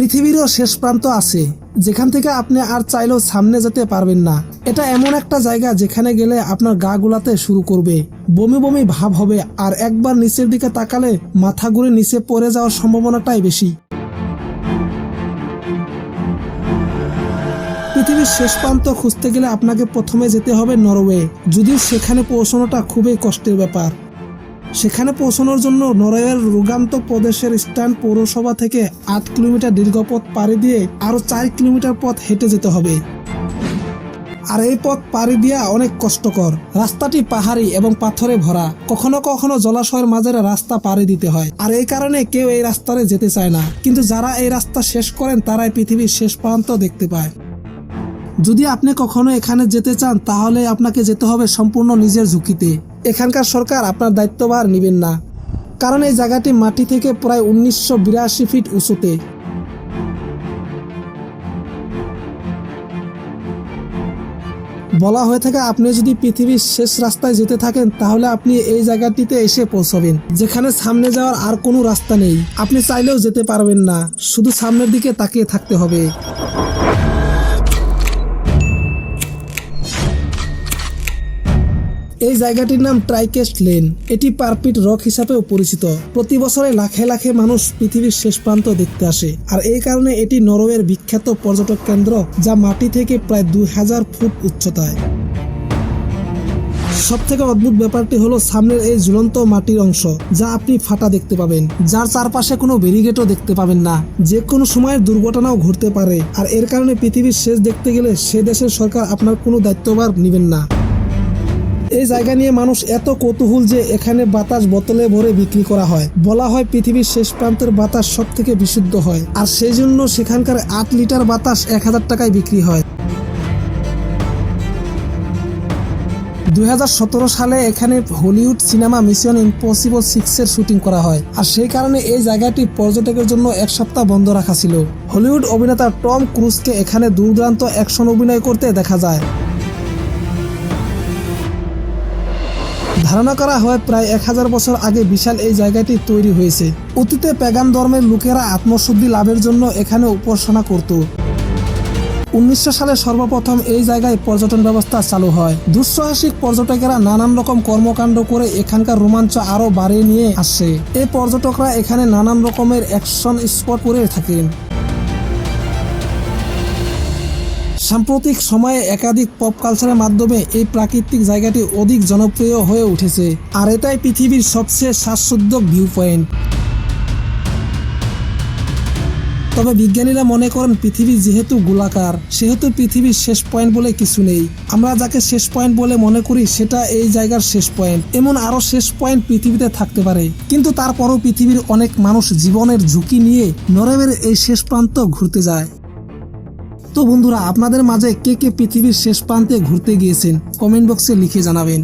পৃথিবীরও শেষ প্রান্ত আছে, যেখান থেকে আপনি আর চাইলেও সামনে যেতে পারবেন না। এটা এমন একটা জায়গা যেখানে গেলে আপনার গা গুলাতে শুরু করবে। বমি বমি ভাব হবে আর একবার নিচের দিকে তাকালে মাথা ঘুরে নিচে পড়ে যাওয়ার সম্ভাবনাটাই বেশি। পৃথিবীর শেষ প্রান্ত খুঁজতে গেলে আপনাকে প্রথমে যেতে হবে নরওয়ে, যদিও সেখানে পৌঁছানোটা খুবই কষ্টের ব্যাপার। সেখানে পৌঁছানোর জন্য নরওয়ের রুগান্ত প্রদেশের স্ট্যান্ড পৌরসভা থেকে আট কিলোমিটার দীর্ঘ পথ পাড়ি দিয়ে আরও চার কিলোমিটার পথ হেঁটে যেতে হবে। আর এই পথ পাড়ি দেওয়া অনেক কষ্টকর। রাস্তাটি পাহাড়ি এবং পাথরে ভরা। কখনো কখনো জলাশয়ের মাঝে রাস্তা পাড়ি দিতে হয়। আর এই কারণে কেউ এই রাস্তারে যেতে চায় না। কিন্তু যারা এই রাস্তা শেষ করেন, তারাই পৃথিবীর শেষ প্রান্ত দেখতে পায়। যদি আপনি কখনো এখানে যেতে চান, তাহলে আপনাকে যেতে হবে সম্পূর্ণ নিজের ঝুঁকিতে। এখানকার সরকার আপনার দায়িত্বভার নেবেন না। কারণ এই জায়গাটি মাটি থেকে প্রায় উনিশশো বিরাশি ফিট উঁচুতে। বলা হয়ে থাকে, আপনি যদি পৃথিবীর শেষ রাস্তায় যেতে থাকেন, তাহলে আপনি এই জায়গাটিতে এসে পৌঁছাবেন, যেখানে সামনে যাওয়ার আর কোনো রাস্তা নেই। আপনি চাইলেও যেতে পারবেন না, শুধু সামনের দিকে তাকিয়ে থাকতে হবে। এই জায়গাটির নাম ট্রাইকেস্ট লেন। এটি পারপিট রক হিসাবেও পরিচিত। প্রতি বছরে লাখে লাখে মানুষ পৃথিবীর শেষ প্রান্ত দেখতে আসে। আর এই কারণে এটি নরওয়ের বিখ্যাত পর্যটক কেন্দ্র, যা মাটি থেকে প্রায় দুই হাজার ফুট উচ্চতায়। সব থেকে অদ্ভুত ব্যাপারটি হলো সামনের এই ঝুলন্ত মাটির অংশ, যা আপনি ফাটা দেখতে পাবেন। যার চারপাশে কোনো ব্যারিগেটও দেখতে পাবেন না। যে কোনো সময়ের দুর্ঘটনাও ঘটতে পারে। আর এর কারণে পৃথিবীর শেষ দেখতে গেলে সে দেশের সরকার আপনার কোনো দায়িত্বভার নেবেন না। এই জায়গা নিয়ে মানুষ এত কৌতূহল যে এখানে বাতাস বোতলে ভরে বিক্রি করা হয়। বলা হয় পৃথিবীর শেষ প্রান্তের বাতাস সব থেকে বিশুদ্ধ হয়। আর সেই জন্য সেখানকার আট লিটার বাতাস এক হাজার টাকায় বিক্রি হয়। দুই হাজার সতেরো সালে এখানে Hollywood cinema Mission Impossible six এর শুটিং করা হয়। আর সেই কারণে এই জায়গাটি পর্যটকের জন্য এক সপ্তাহ বন্ধ রাখা ছিল। হলিউড অভিনেতা টম ক্রুজকে এখানে দুর্দান্ত অ্যাকশন অভিনয় করতে দেখা যায়। ধারণা করা হয় প্রায় এক হাজার বছর আগে বিশাল এই জায়গাটি তৈরি হয়েছে। অতীতে প্যাগান ধর্মের লোকেরা আত্মশুদ্ধি লাভের জন্য এখানে উপাসনা করত। উনিশশো সালে সর্বপ্রথম এই জায়গায় পর্যটন ব্যবস্থা চালু হয়। দুঃসাহসিক পর্যটকেরা নানান রকম কর্মকাণ্ড করে এখানকার রোমাঞ্চ আরও বাড়িয়ে নিয়ে আসে। এই পর্যটকরা এখানে নানান রকমের অ্যাকশন স্পট করে থাকেন। সাম্প্রতিক সময়ে একাধিক পপ কালচারের মাধ্যমে এই প্রাকৃতিক জায়গাটি অধিক জনপ্রিয় হয়ে উঠেছে। আর এটাই পৃথিবীর সবচেয়ে শ্বাসরোধক ভিউ পয়েন্ট তবে বিজ্ঞানীরা মনে করেন পৃথিবী যেহেতু গোলাকার, সেহেতু পৃথিবীর শেষ পয়েন্ট বলে কিছু নেই। আমরা যাকে শেষ পয়েন্ট বলে মনে করি, সেটা এই জায়গার শেষ পয়েন্ট এমন আরও শেষ পয়েন্ট পৃথিবীতে থাকতে পারে। কিন্তু তারপরও পৃথিবীর অনেক মানুষ জীবনের ঝুঁকি নিয়ে নরওয়ের এই শেষ প্রান্ত ঘুরতে যায়। তো বন্ধুরা, আপনাদের মাঝে কে কে পৃথিবীর শেষ প্রান্তে ঘুরতে গিয়েছেন? কমেন্ট বক্সে লিখে জানাবেন।